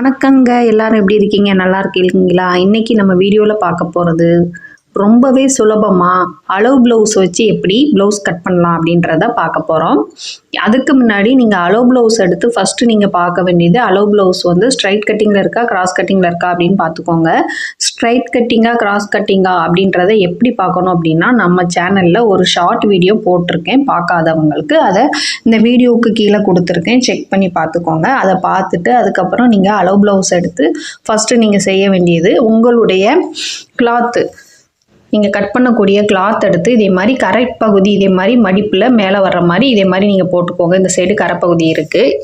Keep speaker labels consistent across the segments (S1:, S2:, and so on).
S1: வணக்கங்க எல்லாரும் எப்படி இருக்கீங்க நல்லா இருக்கீங்களா இன்னைக்கு நம்ம வீடியோவில் பார்க்க போகிறது ரொம்பவே சுலபமாக அளவு ப்ளவுஸ் வச்சு எப்படி ப்ளவுஸ் கட் பண்ணலாம் அப்படின்றத பார்க்க போகிறோம் அதுக்கு முன்னாடி நீங்கள் அளவு ப்ளவுஸ் எடுத்து ஃபஸ்ட்டு நீங்கள் பார்க்க வேண்டியது அளவு ப்ளவுஸ் வந்து ஸ்ட்ரைட் கட்டிங்கில் இருக்கா கிராஸ் கட்டிங்கில் இருக்கா அப்படின்னு பார்த்துக்கோங்க ஸ்ட்ரைட் கட்டிங்காக கிராஸ் கட்டிங்கா அப்படின்றத எப்படி பார்க்கணும் அப்படின்னா நம்ம சேனலில் ஒரு ஷார்ட் வீடியோ போட்டிருக்கேன் பார்க்காதவங்களுக்கு அதை இந்த வீடியோவுக்கு கீழே கொடுத்துருக்கேன் செக் பண்ணி பார்த்துக்கோங்க அதை பார்த்துட்டு அதுக்கப்புறம் நீங்கள் அளவு ப்ளவுஸ் எடுத்து ஃபஸ்ட்டு நீங்கள் செய்ய வேண்டியது உங்களுடைய கிளாத்து நீங்கள் கட் பண்ணக்கூடிய கிளாத் எடுத்து இதே மாதிரி கரைப்பகுதி பகுதி இதே மாதிரி மடிப்பில் மேலே வர்ற மாதிரி இதே மாதிரி நீங்கள் போட்டுக்கோங்க இந்த சைடு கரைப்பகுதி இருக்குது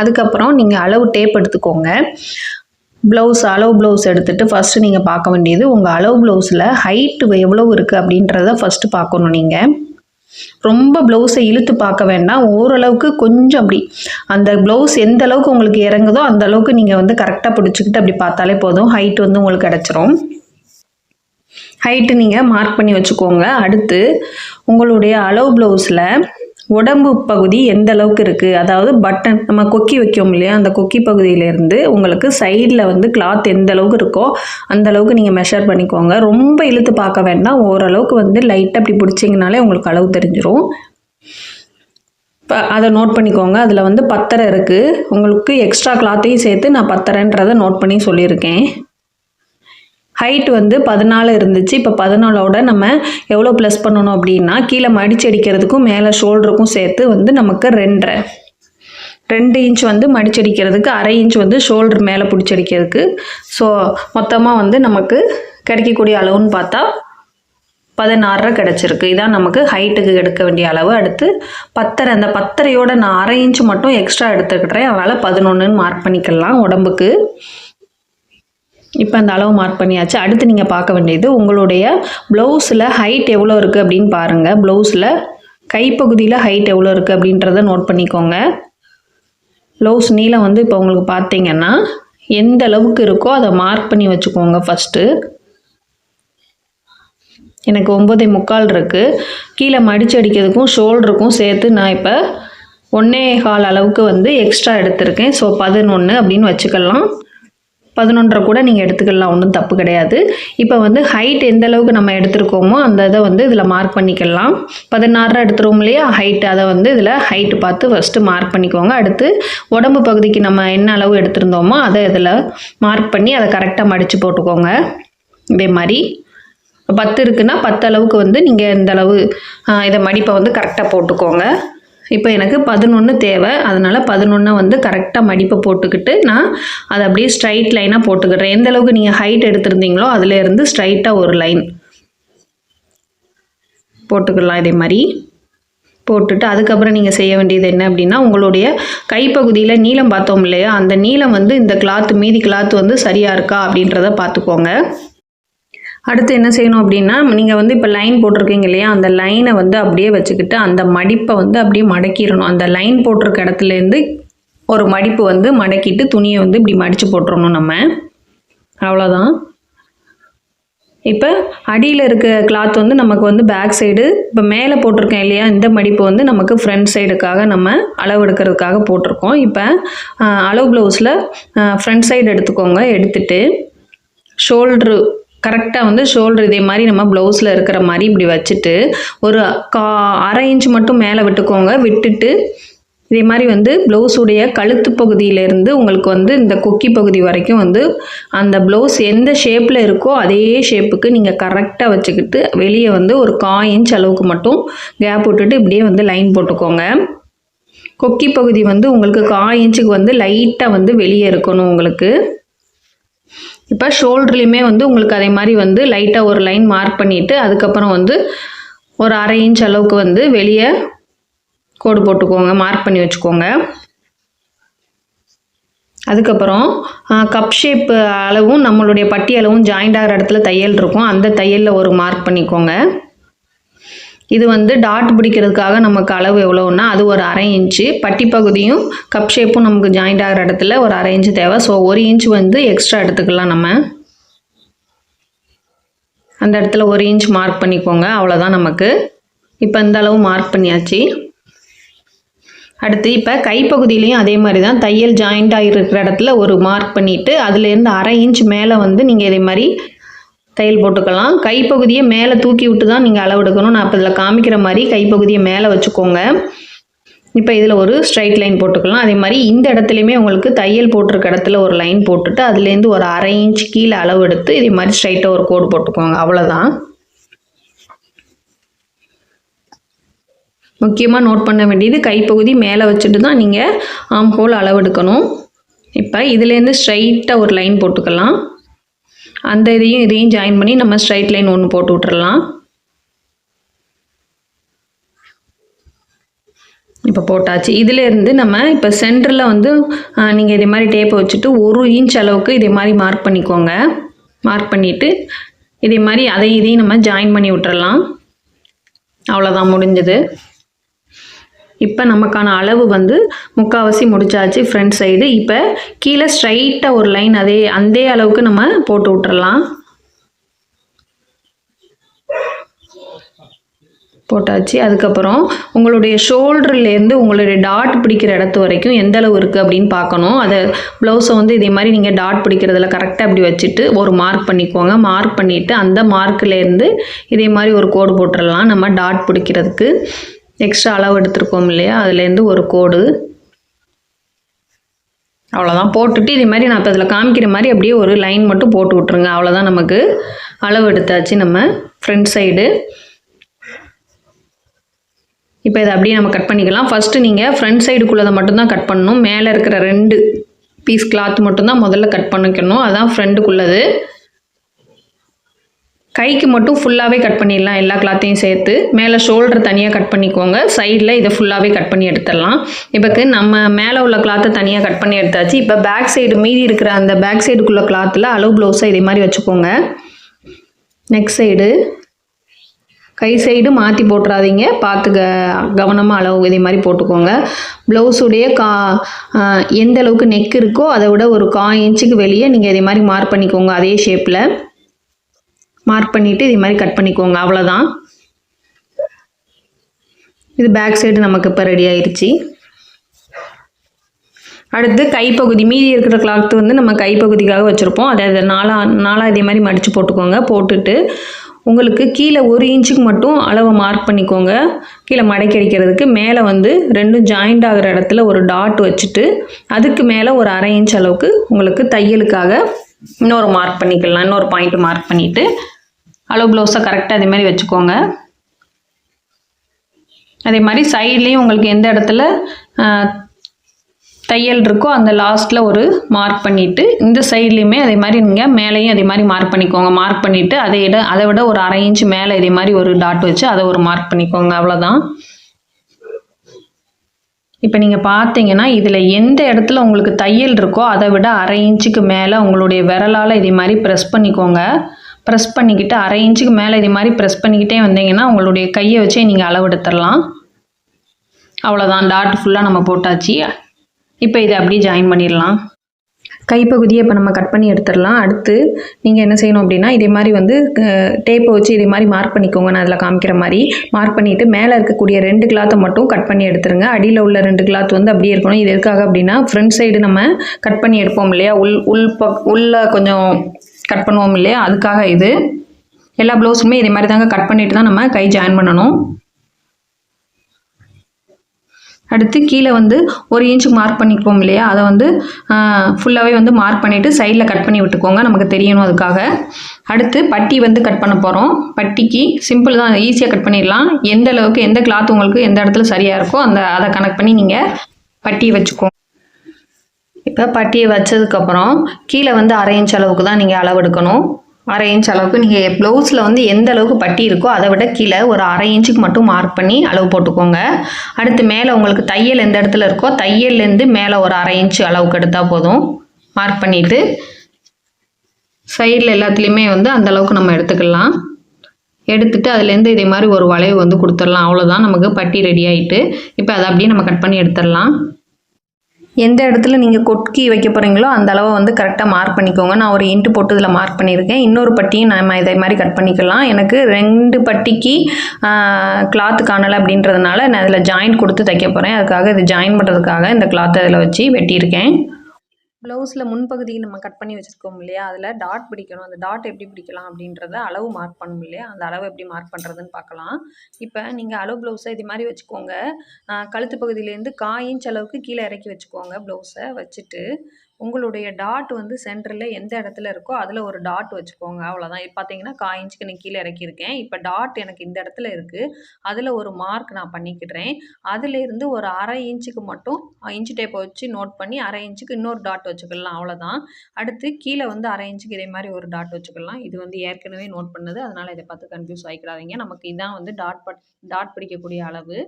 S1: அதுக்கப்புறம் நீங்கள் அளவு டேப் எடுத்துக்கோங்க ப்ளவுஸ் அளவு ப்ளவுஸ் எடுத்துகிட்டு ஃபஸ்ட்டு நீங்கள் பார்க்க வேண்டியது உங்கள் அளவு ப்ளவுஸில் ஹைட்டு எவ்வளோ இருக்குது அப்படின்றத ஃபஸ்ட்டு பார்க்கணும் நீங்கள் ரொம்ப ப்ளவுஸை இழுத்து பார்க்க வேண்டாம் ஓரளவுக்கு கொஞ்சம் அப்படி அந்த ப்ளவுஸ் எந்த அளவுக்கு உங்களுக்கு இறங்குதோ அந்த அளவுக்கு நீங்கள் வந்து கரெக்டாக பிடிச்சிக்கிட்டு அப்படி பார்த்தாலே போதும் ஹைட் வந்து உங்களுக்கு கிடச்சிரும் ஹைட்டு நீங்கள் மார்க் பண்ணி வச்சுக்கோங்க அடுத்து உங்களுடைய அளவு ப்ளவுஸில் உடம்பு பகுதி எந்த அளவுக்கு இருக்குது அதாவது பட்டன் நம்ம கொக்கி வைக்கோம் இல்லையா அந்த கொக்கி பகுதியிலேருந்து உங்களுக்கு சைடில் வந்து கிளாத் எந்த அளவுக்கு இருக்கோ அந்த அளவுக்கு நீங்கள் மெஷர் பண்ணிக்கோங்க ரொம்ப இழுத்து பார்க்க வேண்டாம் ஓரளவுக்கு வந்து லைட்டாக அப்படி பிடிச்சிங்கனாலே உங்களுக்கு அளவு தெரிஞ்சிடும் இப்போ அதை நோட் பண்ணிக்கோங்க அதில் வந்து பத்தரை இருக்குது உங்களுக்கு எக்ஸ்ட்ரா கிளாத்தையும் சேர்த்து நான் பத்தரைன்றதை நோட் பண்ணி சொல்லியிருக்கேன் ஹைட் வந்து பதினாலு இருந்துச்சு இப்போ பதினாலோட நம்ம எவ்வளோ ப்ளஸ் பண்ணணும் அப்படின்னா கீழே மடிச்சு அடிக்கிறதுக்கும் மேலே ஷோல்டருக்கும் சேர்த்து வந்து நமக்கு ரெண்டரை ரெண்டு இன்ச் வந்து மடிச்சடிக்கிறதுக்கு அரை இன்ச் வந்து ஷோல்டர் மேலே பிடிச்சடிக்கிறதுக்கு ஸோ மொத்தமாக வந்து நமக்கு கிடைக்கக்கூடிய அளவுன்னு பார்த்தா பதினாறரை கிடச்சிருக்கு இதான் நமக்கு ஹைட்டுக்கு எடுக்க வேண்டிய அளவு அடுத்து பத்தரை அந்த பத்தரையோட நான் அரை இன்ச்சு மட்டும் எக்ஸ்ட்ரா எடுத்துக்கிட்டேன் அதனால் பதினொன்றுன்னு மார்க் பண்ணிக்கலாம் உடம்புக்கு இப்போ அந்த அளவு மார்க் பண்ணியாச்சு அடுத்து நீங்கள் பார்க்க வேண்டியது உங்களுடைய ப்ளவுஸில் ஹைட் எவ்வளோ இருக்குது அப்படின்னு பாருங்கள் ப்ளவுஸில் கைப்பகுதியில் ஹைட் எவ்வளோ இருக்குது அப்படின்றத நோட் பண்ணிக்கோங்க ப்ளவுஸ் நீளம் வந்து இப்போ உங்களுக்கு பார்த்தீங்கன்னா எந்த அளவுக்கு இருக்கோ அதை மார்க் பண்ணி வச்சுக்கோங்க ஃபஸ்ட்டு எனக்கு ஒம்பதே முக்கால் இருக்குது கீழே மடித்து அடிக்கிறதுக்கும் ஷோல்டருக்கும் சேர்த்து நான் இப்போ ஒன்றே கால் அளவுக்கு வந்து எக்ஸ்ட்ரா எடுத்திருக்கேன் ஸோ பதினொன்று அப்படின்னு வச்சுக்கலாம் பதினொன்றரை கூட நீங்கள் எடுத்துக்கலாம் ஒன்றும் தப்பு கிடையாது இப்போ வந்து ஹைட் எந்த அளவுக்கு நம்ம எடுத்துருக்கோமோ அந்த இதை வந்து இதில் மார்க் பண்ணிக்கலாம் பதினாறு எடுத்துருவோம் இல்லையா ஹைட் அதை வந்து இதில் ஹைட்டு பார்த்து ஃபஸ்ட்டு மார்க் பண்ணிக்கோங்க அடுத்து உடம்பு பகுதிக்கு நம்ம என்ன அளவு எடுத்திருந்தோமோ அதை இதில் மார்க் பண்ணி அதை கரெக்டாக மடித்து போட்டுக்கோங்க இதே மாதிரி பத்து இருக்குன்னா பத்து அளவுக்கு வந்து நீங்கள் இந்த அளவு இதை மடிப்பை வந்து கரெக்டாக போட்டுக்கோங்க இப்போ எனக்கு பதினொன்று தேவை அதனால் பதினொன்றை வந்து கரெக்டாக மடிப்பை போட்டுக்கிட்டு நான் அதை அப்படியே ஸ்ட்ரைட் லைனாக போட்டுக்கிறேன் எந்தளவுக்கு நீங்கள் ஹைட் எடுத்திருந்தீங்களோ அதிலேருந்து ஸ்ட்ரைட்டாக ஒரு லைன் போட்டுக்கலாம் இதே மாதிரி போட்டுட்டு அதுக்கப்புறம் நீங்கள் செய்ய வேண்டியது என்ன அப்படின்னா உங்களுடைய கைப்பகுதியில் நீளம் பார்த்தோம் இல்லையா அந்த நீளம் வந்து இந்த கிளாத்து மீதி கிளாத் வந்து சரியாக இருக்கா அப்படின்றத பார்த்துக்கோங்க அடுத்து என்ன செய்யணும் அப்படின்னா நீங்கள் வந்து இப்போ லைன் போட்டிருக்கீங்க இல்லையா அந்த லைனை வந்து அப்படியே வச்சுக்கிட்டு அந்த மடிப்பை வந்து அப்படியே மடக்கிடணும் அந்த லைன் போட்டிருக்க இடத்துலேருந்து ஒரு மடிப்பு வந்து மடக்கிட்டு துணியை வந்து இப்படி மடித்து போட்டுருணும் நம்ம அவ்வளோதான் இப்போ அடியில் இருக்க கிளாத் வந்து நமக்கு வந்து பேக் சைடு இப்போ மேலே போட்டிருக்கேன் இல்லையா இந்த மடிப்பு வந்து நமக்கு ஃப்ரண்ட் சைடுக்காக நம்ம அளவு எடுக்கிறதுக்காக போட்டிருக்கோம் இப்போ அளவு ப்ளவுஸில் ஃப்ரண்ட் சைடு எடுத்துக்கோங்க எடுத்துகிட்டு ஷோல்ட்ரு கரெக்டாக வந்து ஷோல்டர் இதே மாதிரி நம்ம ப்ளவுஸில் இருக்கிற மாதிரி இப்படி வச்சுட்டு ஒரு கா அரை இன்ச் மட்டும் மேலே விட்டுக்கோங்க விட்டுட்டு இதே மாதிரி வந்து ப்ளவுஸுடைய கழுத்து பகுதியிலேருந்து உங்களுக்கு வந்து இந்த கொக்கி பகுதி வரைக்கும் வந்து அந்த ப்ளவுஸ் எந்த ஷேப்பில் இருக்கோ அதே ஷேப்புக்கு நீங்கள் கரெக்டாக வச்சுக்கிட்டு வெளியே வந்து ஒரு கா இன்ச் அளவுக்கு மட்டும் கேப் விட்டுட்டு இப்படியே வந்து லைன் போட்டுக்கோங்க கொக்கி பகுதி வந்து உங்களுக்கு கா இன்ச்சுக்கு வந்து லைட்டாக வந்து வெளியே இருக்கணும் உங்களுக்கு இப்போ ஷோல்டர்லேயுமே வந்து உங்களுக்கு அதே மாதிரி வந்து லைட்டாக ஒரு லைன் மார்க் பண்ணிவிட்டு அதுக்கப்புறம் வந்து ஒரு அரை இன்ச் அளவுக்கு வந்து வெளியே கோடு போட்டுக்கோங்க மார்க் பண்ணி வச்சுக்கோங்க அதுக்கப்புறம் கப் ஷேப்பு அளவும் நம்மளுடைய பட்டி அளவும் ஜாயிண்ட் ஆகிற இடத்துல தையல் இருக்கும் அந்த தையலில் ஒரு மார்க் பண்ணிக்கோங்க இது வந்து டாட் பிடிக்கிறதுக்காக நமக்கு அளவு எவ்வளோன்னா அது ஒரு அரை இன்ச்சு பட்டி பகுதியும் கப் ஷேப்பும் நமக்கு ஜாயிண்ட் ஆகிற இடத்துல ஒரு அரை இன்ச்சு தேவை ஸோ ஒரு இன்ச் வந்து எக்ஸ்ட்ரா எடுத்துக்கலாம் நம்ம அந்த இடத்துல ஒரு இன்ச் மார்க் பண்ணிக்கோங்க அவ்வளோதான் நமக்கு இப்போ இந்த அளவு மார்க் பண்ணியாச்சு அடுத்து இப்போ கைப்பகுதியிலையும் அதே மாதிரி தான் தையல் ஜாயிண்ட் ஆகிருக்கிற இடத்துல ஒரு மார்க் பண்ணிவிட்டு அதுலேருந்து அரை இன்ச் மேலே வந்து நீங்கள் இதே மாதிரி தையல் போட்டுக்கலாம் கைப்பகுதியை மேலே தூக்கி விட்டு தான் நீங்கள் அளவெடுக்கணும் நான் இப்போ இதில் காமிக்கிற மாதிரி கைப்பகுதியை மேலே வச்சுக்கோங்க இப்போ இதில் ஒரு ஸ்ட்ரைட் லைன் போட்டுக்கலாம் அதே மாதிரி இந்த இடத்துலையுமே உங்களுக்கு தையல் போட்டிருக்க இடத்துல ஒரு லைன் போட்டுட்டு அதுலேருந்து ஒரு அரை இன்ச் கீழே அளவு எடுத்து இதே மாதிரி ஸ்ட்ரைட்டாக ஒரு கோடு போட்டுக்கோங்க அவ்வளோதான் முக்கியமாக நோட் பண்ண வேண்டியது கைப்பகுதி மேலே வச்சுட்டு தான் நீங்கள் ஆம் ஹோல் அளவெடுக்கணும் இப்போ இதுலேருந்து ஸ்ட்ரைட்டாக ஒரு லைன் போட்டுக்கலாம் அந்த இதையும் இதையும் ஜாயின் பண்ணி நம்ம ஸ்ட்ரைட் லைன் ஒன்று போட்டு விட்டுறலாம் இப்போ போட்டாச்சு இதிலேருந்து நம்ம இப்போ சென்டரில் வந்து நீங்கள் இதே மாதிரி டேப்பை வச்சுட்டு ஒரு இன்ச் அளவுக்கு இதே மாதிரி மார்க் பண்ணிக்கோங்க மார்க் பண்ணிவிட்டு இதே மாதிரி அதை இதையும் நம்ம ஜாயின் பண்ணி விட்டுறலாம் அவ்வளோதான் முடிஞ்சது இப்போ நமக்கான அளவு வந்து முக்கால்வாசி முடிச்சாச்சு ஃப்ரண்ட் சைடு இப்போ கீழே ஸ்ட்ரைட்டாக ஒரு லைன் அதே அந்த அளவுக்கு நம்ம போட்டு விட்டுறலாம் போட்டாச்சு அதுக்கப்புறம் உங்களுடைய ஷோல்டர்லேருந்து உங்களுடைய டாட் பிடிக்கிற இடத்து வரைக்கும் எந்த அளவு இருக்குது அப்படின்னு பார்க்கணும் அதை ப்ளவுஸை வந்து இதே மாதிரி நீங்கள் டாட் பிடிக்கிறதுல கரெக்டாக அப்படி வச்சுட்டு ஒரு மார்க் பண்ணிக்கோங்க மார்க் பண்ணிவிட்டு அந்த மார்க்லேருந்து இதே மாதிரி ஒரு கோடு போட்டுடலாம் நம்ம டாட் பிடிக்கிறதுக்கு எக்ஸ்ட்ரா அளவு எடுத்துருக்கோம் இல்லையா அதுலேருந்து ஒரு கோடு அவ்வளோதான் போட்டுட்டு இதே மாதிரி நான் இப்போ இதில் காமிக்கிற மாதிரி அப்படியே ஒரு லைன் மட்டும் போட்டு விட்ருங்க அவ்வளோதான் நமக்கு அளவு எடுத்தாச்சு நம்ம ஃப்ரண்ட் சைடு இப்போ இதை அப்படியே நம்ம கட் பண்ணிக்கலாம் ஃபஸ்ட்டு நீங்கள் ஃப்ரண்ட் சைடுக்குள்ளதை மட்டும்தான் கட் பண்ணணும் மேலே இருக்கிற ரெண்டு பீஸ் கிளாத் மட்டும்தான் முதல்ல கட் பண்ணிக்கணும் அதுதான் ஃப்ரெண்டுக்குள்ளது கைக்கு மட்டும் ஃபுல்லாகவே கட் பண்ணிடலாம் எல்லா கிளாத்தையும் சேர்த்து மேலே ஷோல்டர் தனியாக கட் பண்ணிக்கோங்க சைடில் இதை ஃபுல்லாகவே கட் பண்ணி எடுத்துடலாம் இப்போக்கு நம்ம மேலே உள்ள கிளாத்தை தனியாக கட் பண்ணி எடுத்தாச்சு இப்போ பேக் சைடு மீதி இருக்கிற அந்த பேக் சைடுக்குள்ள கிளாத்தில் அளவு ப்ளவுஸை இதே மாதிரி வச்சுக்கோங்க நெக் சைடு கை சைடு மாற்றி போட்டுறாதீங்க பார்த்து க கவனமாக அளவு இதே மாதிரி போட்டுக்கோங்க ப்ளவுஸுடைய கா எந்த அளவுக்கு நெக் இருக்கோ அதை விட ஒரு கா இன்ச்சுக்கு வெளியே நீங்கள் இதே மாதிரி மார்க் பண்ணிக்கோங்க அதே ஷேப்பில் மார்க் பண்ணிவிட்டு இது மாதிரி கட் பண்ணிக்கோங்க அவ்வளோதான் இது பேக் சைடு நமக்கு இப்போ ரெடி ஆயிடுச்சு அடுத்து கைப்பகுதி மீதி இருக்கிற கிளாத் வந்து நம்ம கைப்பகுதிக்காக வச்சுருப்போம் அதை அதை நாலா நாலாக இதே மாதிரி மடித்து போட்டுக்கோங்க போட்டுட்டு உங்களுக்கு கீழே ஒரு இன்ச்சுக்கு மட்டும் அளவை மார்க் பண்ணிக்கோங்க கீழே மடக்கி அடிக்கிறதுக்கு மேலே வந்து ரெண்டும் ஜாயிண்ட் ஆகிற இடத்துல ஒரு டாட் வச்சுட்டு அதுக்கு மேலே ஒரு அரை இன்ச் அளவுக்கு உங்களுக்கு தையலுக்காக இன்னொரு மார்க் பண்ணிக்கலாம் இன்னொரு பாயிண்ட் மார்க் பண்ணிவிட்டு அளவு ப்ளவுஸை கரெக்டாக அதே மாதிரி வச்சுக்கோங்க அதே மாதிரி சைட்லேயும் உங்களுக்கு எந்த இடத்துல தையல் இருக்கோ அந்த லாஸ்ட்டில் ஒரு மார்க் பண்ணிவிட்டு இந்த சைட்லேயுமே அதே மாதிரி நீங்கள் மேலேயும் அதே மாதிரி மார்க் பண்ணிக்கோங்க மார்க் பண்ணிவிட்டு அதை விட அதை விட ஒரு அரை இன்ச் மேலே இதே மாதிரி ஒரு டாட் வச்சு அதை ஒரு மார்க் பண்ணிக்கோங்க அவ்வளோதான் இப்போ நீங்கள் பார்த்தீங்கன்னா இதில் எந்த இடத்துல உங்களுக்கு தையல் இருக்கோ அதை விட அரை இன்ச்சுக்கு மேலே உங்களுடைய விரலால் இதே மாதிரி ப்ரெஸ் பண்ணிக்கோங்க ப்ரெஸ் பண்ணிக்கிட்டு அரை இன்ச்சுக்கு மேலே இது மாதிரி ப்ரெஸ் பண்ணிக்கிட்டே வந்தீங்கன்னா உங்களுடைய கையை வச்சே நீங்கள் அளவெடுத்துடலாம் அவ்வளோதான் டாட் ஃபுல்லாக நம்ம போட்டாச்சு இப்போ இதை அப்படியே ஜாயின் பண்ணிடலாம் கைப்பகுதியை இப்போ நம்ம கட் பண்ணி எடுத்துடலாம் அடுத்து நீங்கள் என்ன செய்யணும் அப்படின்னா இதே மாதிரி வந்து டேப்பை வச்சு இதே மாதிரி மார்க் பண்ணிக்கோங்க நான் அதில் காமிக்கிற மாதிரி மார்க் பண்ணிவிட்டு மேலே இருக்கக்கூடிய ரெண்டு கிளாத்தை மட்டும் கட் பண்ணி எடுத்துருங்க அடியில் உள்ள ரெண்டு கிளாத் வந்து அப்படியே இருக்கணும் இது எதுக்காக அப்படின்னா ஃப்ரண்ட் சைடு நம்ம கட் பண்ணி எடுப்போம் இல்லையா உள் உள் பக் உள்ள கொஞ்சம் கட் பண்ணுவோம் இல்லையா அதுக்காக இது எல்லா ப்ளவுஸுமே இதே மாதிரி தாங்க கட் பண்ணிட்டு தான் நம்ம கை ஜாயின் பண்ணணும் அடுத்து கீழே வந்து ஒரு இன்ச்சு மார்க் பண்ணிக்குவோம் இல்லையா அதை வந்து ஃபுல்லாகவே வந்து மார்க் பண்ணிவிட்டு சைடில் கட் பண்ணி விட்டுக்கோங்க நமக்கு தெரியணும் அதுக்காக அடுத்து பட்டி வந்து கட் பண்ண போகிறோம் பட்டிக்கு சிம்பிள் தான் ஈஸியாக கட் பண்ணிடலாம் எந்த அளவுக்கு எந்த கிளாத் உங்களுக்கு எந்த இடத்துல சரியாக இருக்கோ அந்த அதை கனெக்ட் பண்ணி நீங்கள் பட்டியை வச்சுக்கோங்க இப்போ பட்டியை வச்சதுக்கப்புறம் கீழே வந்து அரை இன்ச் அளவுக்கு தான் நீங்கள் அளவு எடுக்கணும் அரை இன்ச் அளவுக்கு நீங்கள் ப்ளவுஸில் வந்து எந்த அளவுக்கு பட்டி இருக்கோ அதை விட கீழே ஒரு அரை இன்ச்சுக்கு மட்டும் மார்க் பண்ணி அளவு போட்டுக்கோங்க அடுத்து மேலே உங்களுக்கு தையல் எந்த இடத்துல இருக்கோ தையல்லேருந்து மேலே ஒரு அரை இன்ச்சு அளவுக்கு எடுத்தால் போதும் மார்க் பண்ணிவிட்டு சைடில் எல்லாத்துலேயுமே வந்து அந்த அளவுக்கு நம்ம எடுத்துக்கலாம் எடுத்துட்டு அதுலேருந்து இதே மாதிரி ஒரு வளைவு வந்து கொடுத்துடலாம் அவ்வளோதான் நமக்கு பட்டி ரெடி ஆகிட்டு இப்போ அதை அப்படியே நம்ம கட் பண்ணி எடுத்துடலாம் எந்த இடத்துல நீங்கள் கொட்கி வைக்க போகிறீங்களோ அந்த அளவை வந்து கரெக்டாக மார்க் பண்ணிக்கோங்க நான் ஒரு இன்ட்டு போட்டு இதில் மார்க் பண்ணியிருக்கேன் இன்னொரு பட்டியும் நம்ம இதே மாதிரி கட் பண்ணிக்கலாம் எனக்கு ரெண்டு பட்டிக்கு கிளாத்து காணலை அப்படின்றதுனால நான் இதில் ஜாயின் கொடுத்து தைக்க போகிறேன் அதுக்காக இது ஜாயின் பண்ணுறதுக்காக இந்த கிளாத்தை இதில் வச்சு வெட்டியிருக்கேன் ப்ளவுஸில் முன்பகுதிக்கு நம்ம கட் பண்ணி வச்சுருக்கோம் இல்லையா அதில் டாட் பிடிக்கணும் அந்த டாட் எப்படி பிடிக்கலாம் அப்படின்றத அளவு மார்க் பண்ணும் இல்லையா அந்த அளவு எப்படி மார்க் பண்ணுறதுன்னு பார்க்கலாம் இப்போ நீங்கள் அளவு ப்ளவுஸை இது மாதிரி வச்சுக்கோங்க கழுத்து பகுதியிலேருந்து காய் இன்ச் அளவுக்கு கீழே இறக்கி வச்சுக்கோங்க ப்ளவுஸை வச்சுட்டு உங்களுடைய டாட் வந்து சென்டரில் எந்த இடத்துல இருக்கோ அதில் ஒரு டாட் வச்சுக்கோங்க அவ்வளோதான் இப்போ பார்த்தீங்கன்னா கா இன்ச்சுக்கு நீங்கள் கீழே இறக்கியிருக்கேன் இப்போ டாட் எனக்கு இந்த இடத்துல இருக்குது அதில் ஒரு மார்க் நான் பண்ணிக்கிட்டேன் அதுலேருந்து ஒரு அரை இன்ச்சுக்கு மட்டும் இன்ச்சு டேப்பை வச்சு நோட் பண்ணி அரை இன்ச்சுக்கு இன்னொரு டாட் வச்சுக்கலாம் அவ்வளோதான் அடுத்து கீழே வந்து அரை இன்ச்சுக்கு இதே மாதிரி ஒரு டாட் வச்சுக்கலாம் இது வந்து ஏற்கனவே நோட் பண்ணது அதனால் இதை பார்த்து கன்ஃபியூஸ் ஆகிக்கிறாதீங்க நமக்கு இதான் வந்து டாட் பட் டாட் பிடிக்கக்கூடிய அளவு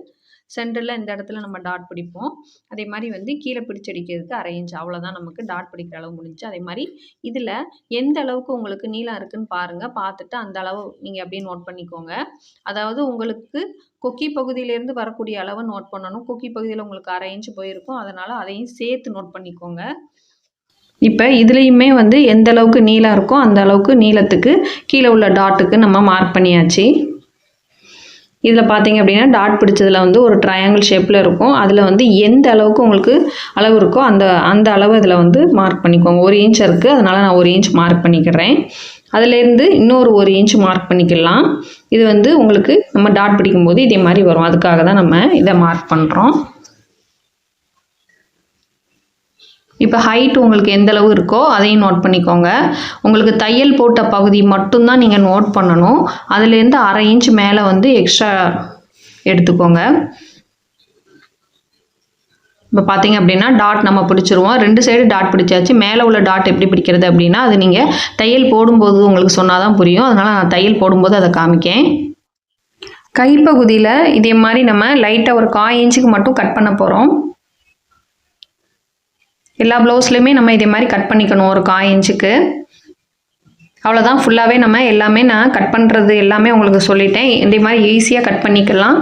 S1: சென்டரில் இந்த இடத்துல நம்ம டாட் பிடிப்போம் அதே மாதிரி வந்து கீழே பிடிச்சடிக்கிறதுக்கு அரை இன்ச் அவ்வளோதான் நமக்கு டாட் பிடிக்கிற அளவு முடிஞ்சு அதே மாதிரி இதில் எந்த அளவுக்கு உங்களுக்கு நீளம் இருக்குதுன்னு பாருங்கள் பார்த்துட்டு அந்த அளவு நீங்கள் அப்படியே நோட் பண்ணிக்கோங்க அதாவது உங்களுக்கு கொக்கி பகுதியிலேருந்து வரக்கூடிய அளவை நோட் பண்ணணும் கொக்கி பகுதியில் உங்களுக்கு அரை இன்ச்சு போயிருக்கும் அதனால் அதையும் சேர்த்து நோட் பண்ணிக்கோங்க இப்போ இதுலேயுமே வந்து எந்த அளவுக்கு நீளம் இருக்கோ அந்த அளவுக்கு நீளத்துக்கு கீழே உள்ள டாட்டுக்கு நம்ம மார்க் பண்ணியாச்சு இதில் பார்த்தீங்க அப்படின்னா டாட் பிடிச்சதில் வந்து ஒரு ட்ரையாங்கிள் ஷேப்பில் இருக்கும் அதில் வந்து எந்த அளவுக்கு உங்களுக்கு அளவு இருக்கோ அந்த அந்த அளவு இதில் வந்து மார்க் பண்ணிக்கோங்க ஒரு இன்ச் இருக்குது அதனால் நான் ஒரு இன்ச் மார்க் பண்ணிக்கிறேன் அதிலேருந்து இன்னொரு ஒரு இன்ச் மார்க் பண்ணிக்கலாம் இது வந்து உங்களுக்கு நம்ம டாட் பிடிக்கும்போது இதே மாதிரி வரும் அதுக்காக தான் நம்ம இதை மார்க் பண்ணுறோம் இப்போ ஹைட் உங்களுக்கு எந்த அளவு இருக்கோ அதையும் நோட் பண்ணிக்கோங்க உங்களுக்கு தையல் போட்ட பகுதி மட்டும்தான் நீங்கள் நோட் பண்ணணும் அதுலேருந்து அரை இன்ச் மேலே வந்து எக்ஸ்ட்ரா எடுத்துக்கோங்க இப்போ பார்த்தீங்க அப்படின்னா டாட் நம்ம பிடிச்சிருவோம் ரெண்டு சைடு டாட் பிடிச்சாச்சு மேலே உள்ள டாட் எப்படி பிடிக்கிறது அப்படின்னா அது நீங்கள் தையல் போடும்போது உங்களுக்கு சொன்னால் தான் புரியும் அதனால் நான் தையல் போடும்போது அதை காமிக்கேன் கைப்பகுதியில் இதே மாதிரி நம்ம லைட்டாக ஒரு காய் இன்ச்சுக்கு மட்டும் கட் பண்ண போகிறோம் எல்லா ப்ளவுஸ்லையுமே நம்ம இதே மாதிரி கட் பண்ணிக்கணும் ஒரு காய் இன்ச்சுக்கு அவ்வளோதான் ஃபுல்லாகவே நம்ம எல்லாமே நான் கட் பண்ணுறது எல்லாமே உங்களுக்கு சொல்லிட்டேன் இதே மாதிரி ஈஸியாக கட் பண்ணிக்கலாம்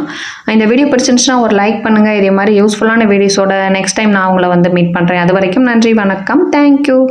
S1: இந்த வீடியோ பிடிச்சிருந்துச்சுன்னா ஒரு லைக் பண்ணுங்கள் இதே மாதிரி யூஸ்ஃபுல்லான வீடியோஸோட நெக்ஸ்ட் டைம் நான் உங்களை வந்து மீட் பண்ணுறேன் அது வரைக்கும் நன்றி வணக்கம் தேங்க்யூ